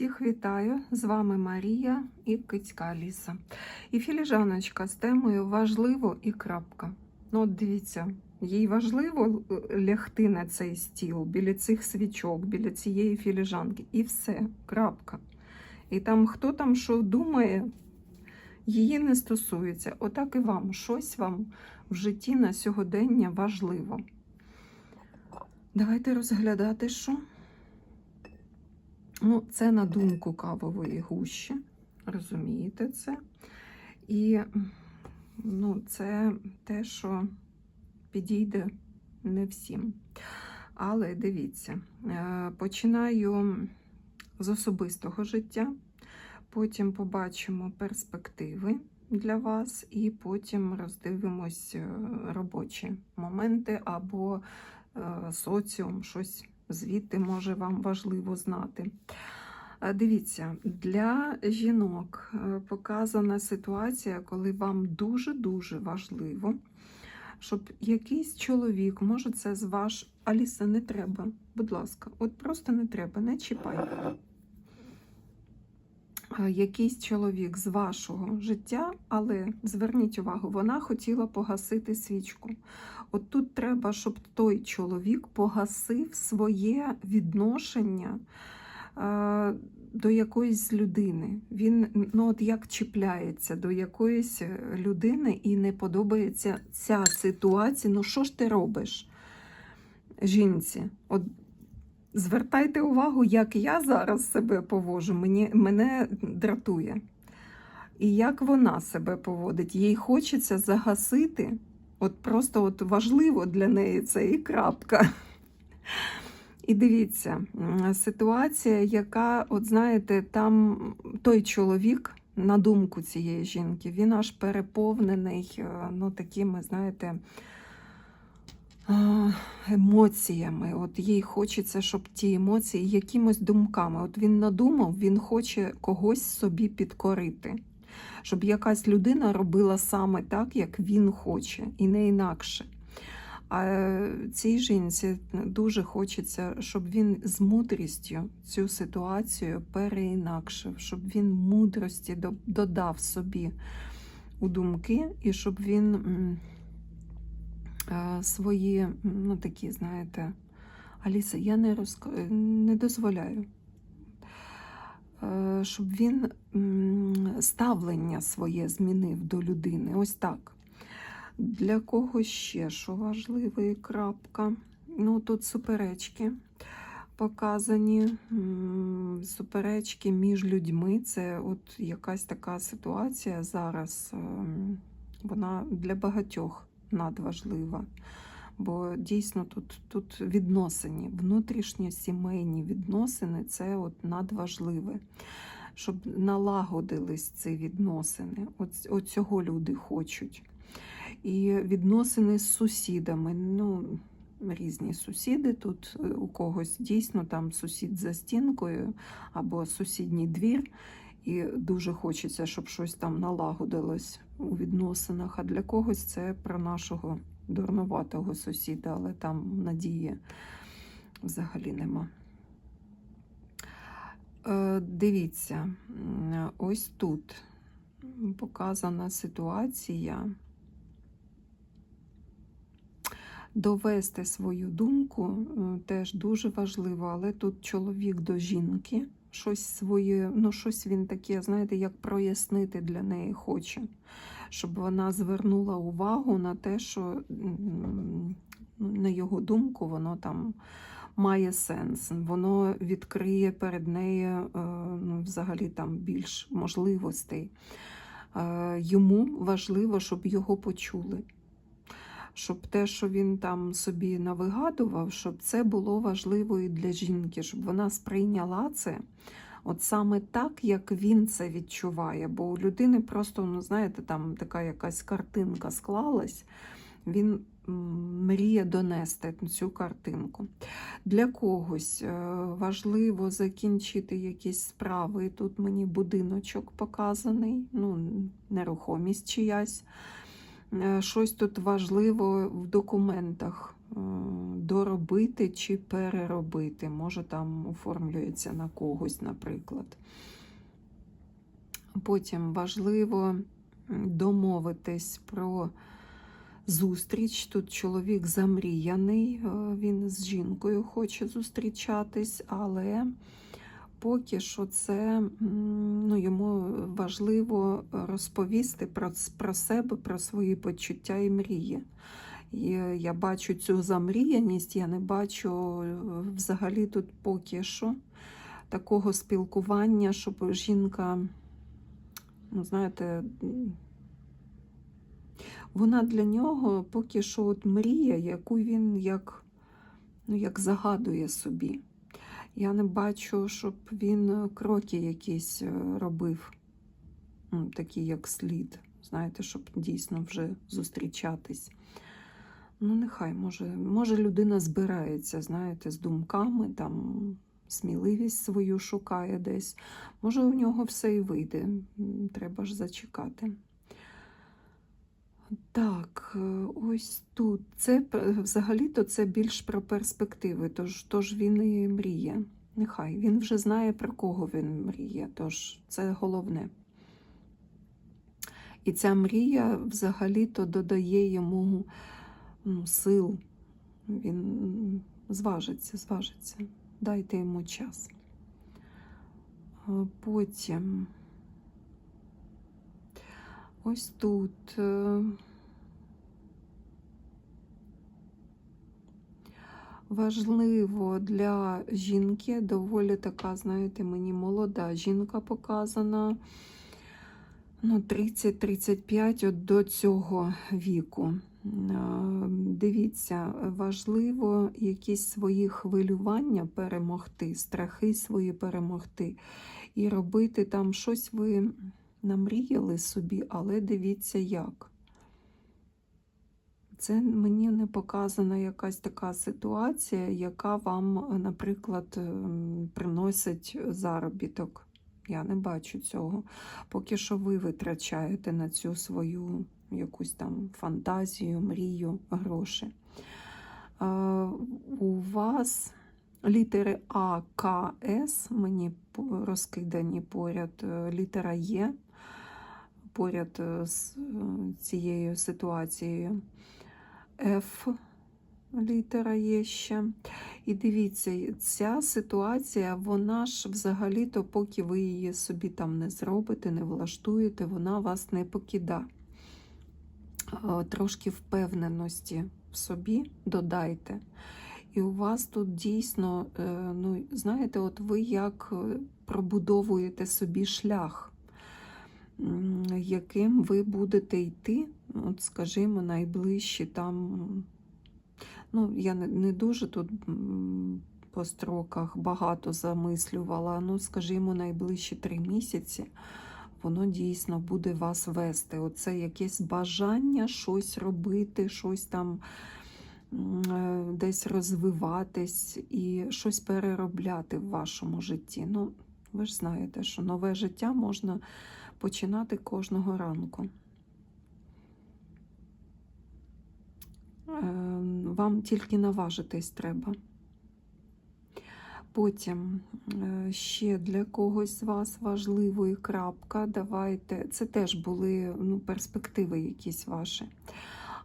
Всіх вітаю! З вами Марія і Кицька Аліса. І філіжаночка з темою важливо і крапка. Ну, от дивіться, їй важливо е, лягти на цей стіл біля цих свічок, біля цієї філіжанки. І все, крапка. І там хто там що думає, її не стосується. Отак і вам щось вам в житті на сьогодення важливо. Давайте розглядати, що. Ну, це на думку кавової гущі, розумієте це? І ну, це те, що підійде не всім. Але дивіться, е, починаю з особистого життя, потім побачимо перспективи для вас, і потім роздивимось е, робочі моменти або е, соціум, щось звідти може вам важливо знати. Е, Дивіться, для жінок е, показана ситуація, коли вам дуже-дуже важливо, щоб якийсь чоловік, може, це з ваш Аліса, не треба, будь ласка, от просто не треба, не чіпай. Е, Якийсь чоловік з вашого життя, але зверніть увагу, вона хотіла погасити свічку. От тут треба, щоб той чоловік погасив своє відношення е, до якоїсь людини. Він ну, от як чіпляється до якоїсь людини і не подобається ця ситуація. Ну, що ж ти робиш, жінці? От звертайте увагу, як я зараз себе поводжу, мені, мене дратує. І як вона себе поводить, їй хочеться загасити. От просто от важливо для неї це і крапка. І дивіться, ситуація, яка, от знаєте, там той чоловік, на думку цієї жінки, він аж переповнений е, ну, такими, знаєте, емоціями. От їй хочеться, щоб ті емоції якимось думками. От він надумав, він хоче когось собі підкорити щоб якась людина робила саме так, як він хоче, і не інакше. А цій жінці дуже хочеться, щоб він з мудрістю цю ситуацію переінакшив, щоб він мудрості додав собі у думки, і щоб він е, свої, ну такі, знаєте, Аліса, я не, розк... не дозволяю е, щоб він ставлення своє змінив до людини. Ось так. Для кого ще що важливий крапка? Ну, тут суперечки показані. Суперечки між людьми. Це от якась така ситуація зараз. ем, Вона для багатьох надважлива. Бо дійсно тут, тут відносини, внутрішні сімейні відносини це от надважливе, щоб налагодились ці відносини. От, от цього люди хочуть. І відносини з сусідами. Ну, різні сусіди. Тут е, у когось дійсно там сусід за стінкою або сусідній двір. І дуже хочеться, щоб щось там налагодилось у відносинах. А для когось це про нашого дурнуватого сусіда, але там надії взагалі нема. Е, Дивіться, ось тут показана ситуація. Довести свою думку е, теж дуже важливо, але тут чоловік до жінки, щось своє, ну щось він таке, знаєте, як прояснити для неї хоче щоб вона звернула увагу на те, що, на його думку, воно там має сенс. Воно відкриє перед нею е, ну, взагалі там більш можливостей. Е, Йому важливо, щоб його почули. Щоб те, що він там собі навигадував, щоб це було важливо і для жінки, щоб вона сприйняла це от саме так, як він це відчуває. Бо у людини просто, ну знаєте, там така якась картинка склалась, він мріє донести цю картинку. Для когось е, важливо закінчити якісь справи. Тут мені будиночок показаний, ну, нерухомість чиясь. Е, Щось тут важливо в документах е, доробити чи переробити. Може, там оформлюється на когось, наприклад. Потім важливо домовитись про зустріч. Тут чоловік замріяний, е, він з жінкою хоче зустрічатись, але поки що це ну, йому важливо розповісти про, про себе, про свої почуття і мрії. І я бачу цю замріяність, я не бачу е, взагалі тут поки що такого спілкування, щоб жінка, ну, знаєте, вона для нього поки що от мрія, яку він як, ну, як загадує собі. Я не бачу, щоб він е, кроки якісь е, робив, такі як слід, знаєте, щоб дійсно вже зустрічатись. Ну, нехай, може, може, людина збирається, знаєте, з думками, там сміливість свою шукає десь. Може, у нього все і вийде. Треба ж зачекати. Так, е, ось тут. Це взагалі-то це більш про перспективи, тож, тож він і мріє. Нехай він вже знає, про кого він мріє, тож це головне. І ця мрія взагалі-то додає йому ну, сил. Він зважиться, зважиться. Дайте йому час. Е, Потім ось тут. е, Важливо для жінки, доволі така, знаєте, мені молода жінка показана. Ну, 30-35 от до цього віку. Е, Дивіться, важливо якісь свої хвилювання перемогти, страхи свої перемогти. І робити там щось ви намріяли собі, але дивіться як. Це мені не показана якась така ситуація, яка вам, наприклад, ем, приносить заробіток. Я не бачу цього. Поки що ви витрачаєте на цю свою якусь там фантазію, мрію, гроші. Е, У вас літери А, К, С мені розкидані поряд, е, літера Є поряд е, з е, цією ситуацією. Ф літера є ще. І дивіться, ця ситуація, вона ж взагалі-то, поки ви її собі там не зробите, не влаштуєте, вона вас не покида. Е, Трошки впевненості в собі додайте. І у вас тут дійсно, ну, знаєте, от ви як пробудовуєте собі шлях, яким ви будете йти, от скажімо, найближчі там. Ну, я не, дуже тут по строках багато замислювала. Ну, скажімо, найближчі три місяці воно дійсно буде вас вести. Оце якесь бажання щось робити, щось там е, десь розвиватись і щось переробляти в вашому житті. Ну, ви ж знаєте, що нове життя можна починати кожного ранку. Ем, Вам тільки наважитись треба. Потім е, ще для когось з вас важливою крапка. Давайте, це теж були ну, перспективи якісь ваші.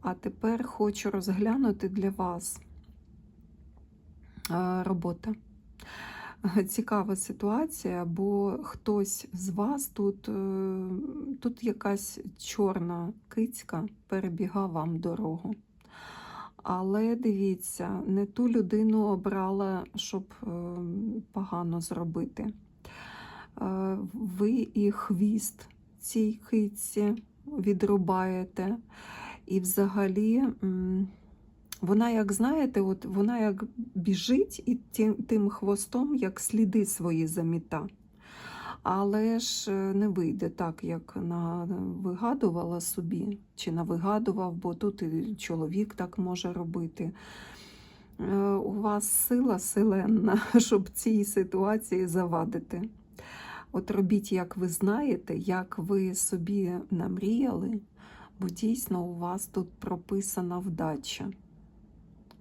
А тепер хочу розглянути для вас е, робота. Цікава ситуація, бо хтось з вас тут, е, тут якась чорна кицька перебігав вам дорогу. Але дивіться, не ту людину обрала, щоб е, погано зробити. Е, Ви і хвіст цій китці відрубаєте. І взагалі, вона, як знаєте, от вона як біжить і тим, тим хвостом як сліди свої заміта. Але ж е, не вийде так, як вигадувала собі, чи навигадував, бо тут і чоловік так може робити. Е, У вас сила силенна, щоб цій ситуації завадити. От робіть, як ви знаєте, як ви собі намріяли, Бо дійсно у вас тут прописана вдача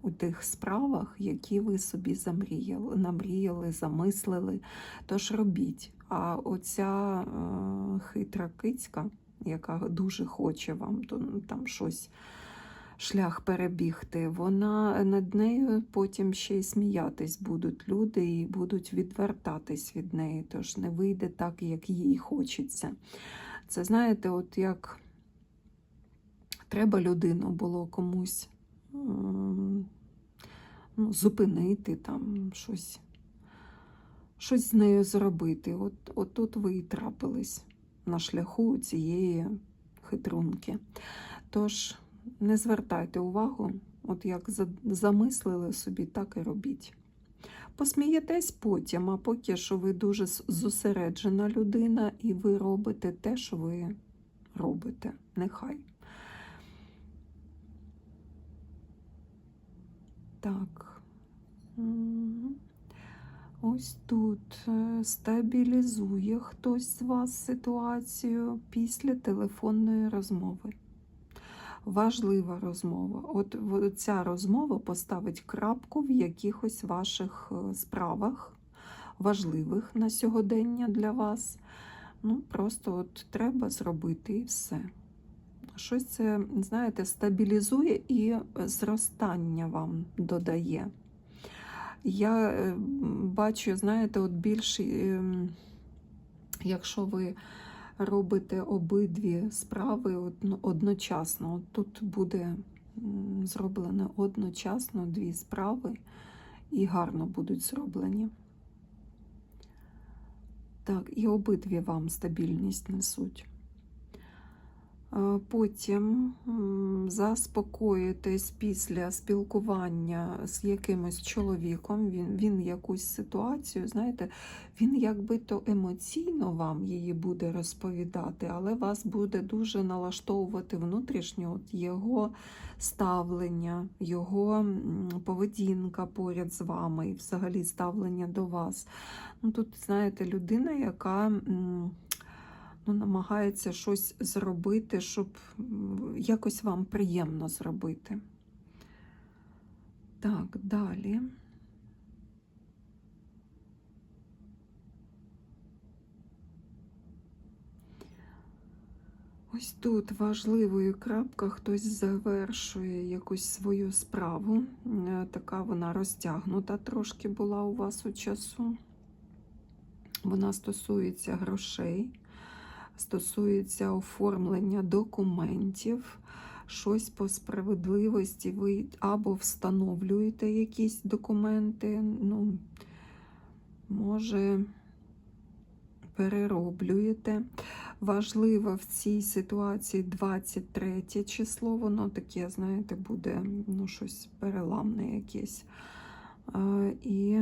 у тих справах, які ви собі замріяли, намріяли, замислили. Тож робіть. А оця е, хитра кицька, яка дуже хоче вам там щось шлях перебігти, вона над нею потім ще й сміятись будуть люди і будуть відвертатись від неї, тож не вийде так, як їй хочеться. Це знаєте, от як треба людину було комусь ну, зупинити, там щось, щось з нею зробити. От, от тут ви і трапились на шляху цієї хитрунки. Тож не звертайте увагу, от як замислили собі, так і робіть. Посмієтесь потім, а поки що ви дуже зосереджена людина, і ви робите те, що ви робите. Нехай. Так. Ось тут е, стабілізує хтось з вас ситуацію після телефонної розмови. Важлива розмова. От ця розмова поставить крапку в якихось ваших е, справах, важливих на сьогодення для вас. Ну, просто от треба зробити і все. Щось це, знаєте, стабілізує і зростання вам додає. Я е, бачу, знаєте, от більше, ем, якщо ви робите обидві справи одночасно, тут буде зроблено одночасно дві справи і гарно будуть зроблені. Так, і обидві вам стабільність несуть. Е, Потім м, заспокоїтесь після спілкування з якимось чоловіком. Він, він якусь ситуацію, знаєте, він якби то емоційно вам її буде розповідати, але вас буде дуже налаштовувати внутрішньо от його ставлення, його поведінка поряд з вами і взагалі ставлення до вас. Ну, тут, знаєте, людина, яка. Ну, намагається щось зробити, щоб якось вам приємно зробити. Так, далі. Ось тут важливою крапка хтось завершує якусь свою справу. Е, Така вона розтягнута трошки була у вас у часу. Вона стосується грошей стосується оформлення документів, щось по справедливості, ви або встановлюєте якісь документи, ну, може, перероблюєте. Важливо в цій ситуації 23 число, воно таке, знаєте, буде ну, щось переламне якесь. І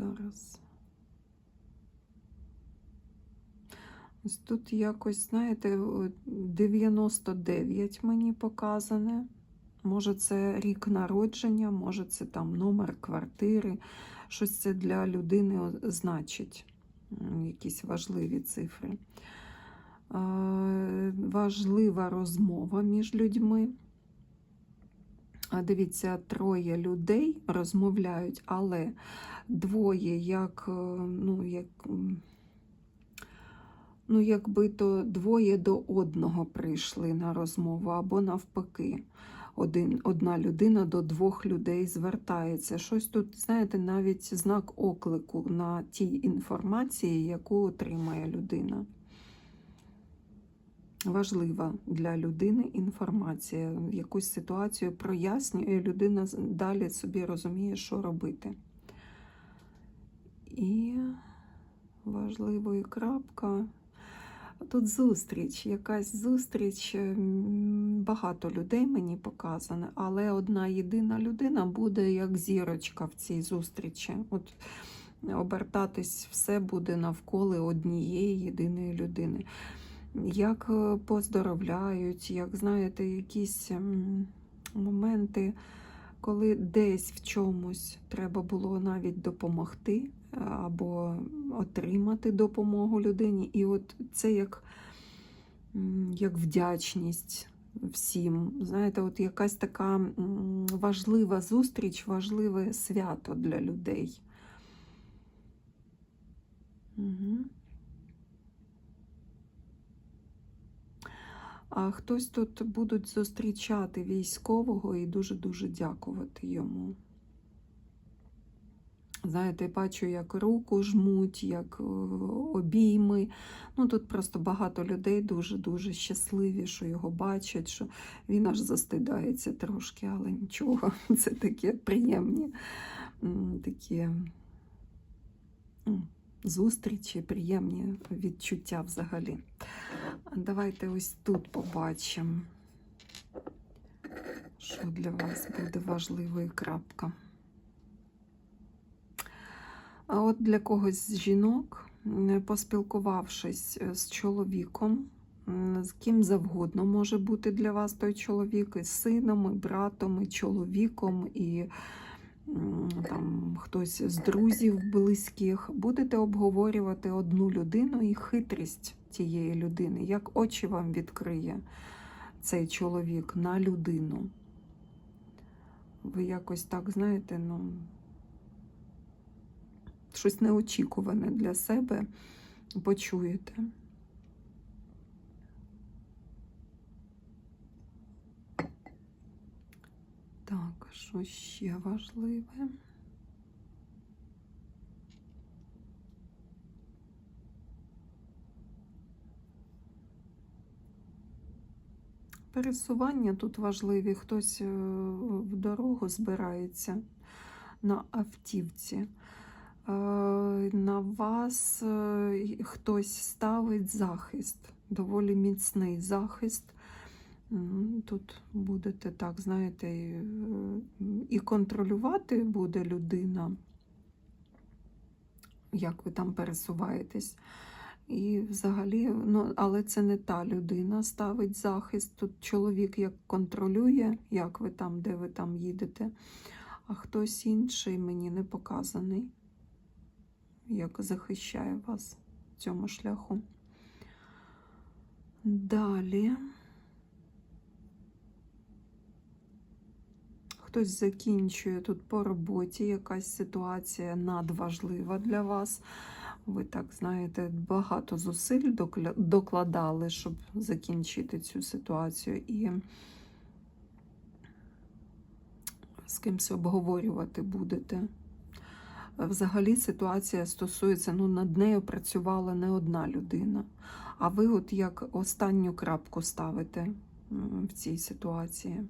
Зараз. Ось тут якось, знаєте, 99 мені показане. Може, це рік народження, може, це там номер квартири. Щось це для людини значить, якісь важливі цифри. Важлива розмова між людьми. Дивіться, троє людей розмовляють, але двоє, як, е, ну, як, ну, якби то двоє до одного прийшли на розмову, або навпаки. Один, одна людина до двох людей звертається. Щось тут, знаєте, навіть знак оклику на тій інформації, яку отримає людина. Важлива для людини інформація. Якусь ситуацію прояснює, людина далі собі розуміє, що робити. І важливою крапка. Тут зустріч, якась зустріч, багато людей мені показано, але одна єдина людина буде як зірочка в цій зустрічі. От обертатись все буде навколо однієї єдиної людини. Як е, поздоровляють, як знаєте, якісь моменти, коли десь в чомусь треба було навіть допомогти або отримати допомогу людині. І от це як, як вдячність всім. Знаєте, от якась така важлива зустріч, важливе свято для людей. А хтось тут будуть зустрічати військового і дуже-дуже дякувати йому. Знаєте, бачу, як руку жмуть, як е, обійми. Ну тут просто багато людей дуже-дуже щасливі, що його бачать, що він аж застидається трошки, але нічого. Це таке приємні такі зустрічі, приємні відчуття взагалі. Давайте ось тут побачимо, що для вас буде важливою крапка. А от для когось з жінок, поспілкувавшись е, з чоловіком, з ким завгодно може бути для вас той чоловік, і сином, і братом, і чоловіком, і там, хтось з друзів близьких, будете обговорювати одну людину і хитрість тієї людини, як очі вам відкриє цей чоловік на людину. Ви якось так, знаєте, ну, щось неочікуване для себе почуєте. Так, що ще важливе? Пересування тут важливі. Хтось е, в дорогу збирається на автівці. Е, На вас е, хтось ставить захист, доволі міцний захист. Тут будете так, знаєте, е, і контролювати буде людина, як ви там пересуваєтесь. І взагалі, ну, але це не та людина ставить захист. Тут чоловік як контролює, як ви там, де ви там їдете, а хтось інший мені не показаний, як захищає вас в цьому шляху. Далі. Хтось закінчує тут по роботі, якась ситуація надважлива для вас. Ви так знаєте, багато зусиль докладали, щоб закінчити цю ситуацію, і з кимось обговорювати будете. Взагалі ситуація стосується, ну, над нею працювала не одна людина. А ви от як останню крапку ставите в цій ситуації.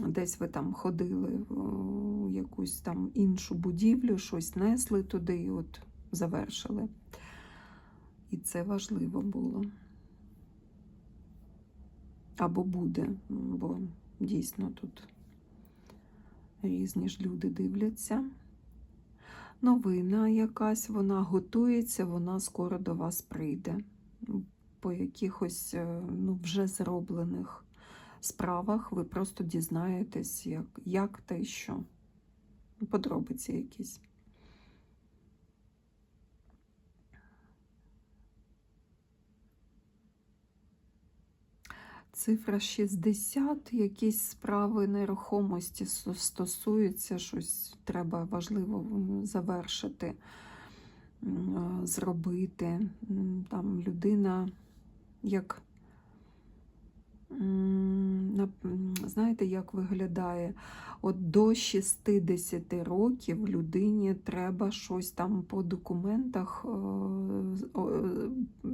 Десь ви там ходили в якусь там іншу будівлю, щось несли туди і от завершили. І це важливо було. Або буде, бо дійсно тут різні ж люди дивляться. Новина якась, вона готується, вона скоро до вас прийде. По якихось е, ну, вже зроблених справах ви просто дізнаєтесь, як, як та й що. Подробиці якісь. Цифра 60, якісь справи нерухомості стосуються, щось треба важливо завершити, зробити. Там людина як Знаєте, як виглядає? От до 60 років людині треба щось там по документах, е, е,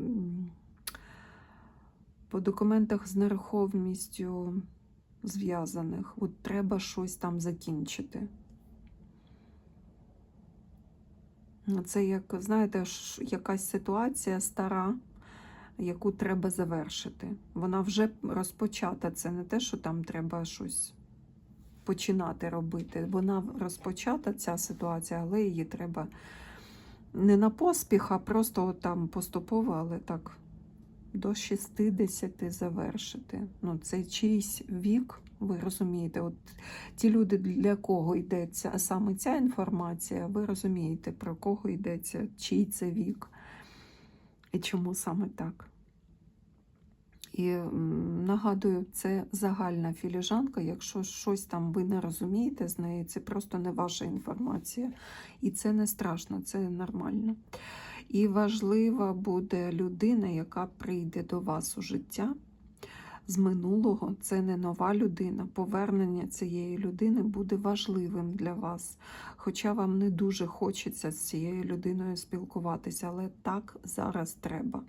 по документах з нерухомістю зв'язаних. От треба щось там закінчити. Це як, знаєте, якась ситуація стара яку треба завершити. Вона вже розпочата. Це не те, що там треба щось починати робити. Вона розпочата, ця ситуація, але її треба не на поспіх, а просто там поступово, але так до 60 завершити. Ну, це чийсь вік Ви розумієте, от ті люди, для кого йдеться а саме ця інформація, ви розумієте, про кого йдеться, чий це вік і чому саме так. І нагадую, це загальна філіжанка. Якщо щось там ви не розумієте з неї, це просто не ваша інформація. І це не страшно, це нормально. І важлива буде людина, яка прийде до вас у життя з минулого. Це не нова людина. Повернення цієї людини буде важливим для вас. Хоча вам не дуже хочеться з цією людиною спілкуватися, але так зараз треба.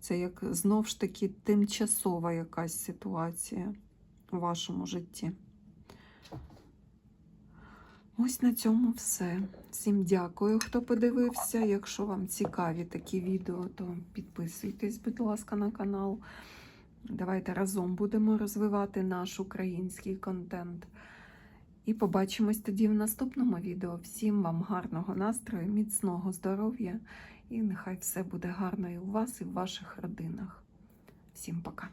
Це як знов ж таки тимчасова якась ситуація у вашому житті. Ось на цьому все. Всім дякую, хто подивився. Якщо вам цікаві такі відео, то підписуйтесь, будь ласка, на канал. Давайте разом будемо розвивати наш український контент. І побачимось тоді в наступному відео. Всім вам гарного настрою, міцного здоров'я і нехай все буде гарно і у вас, і в ваших родинах. Всім пока!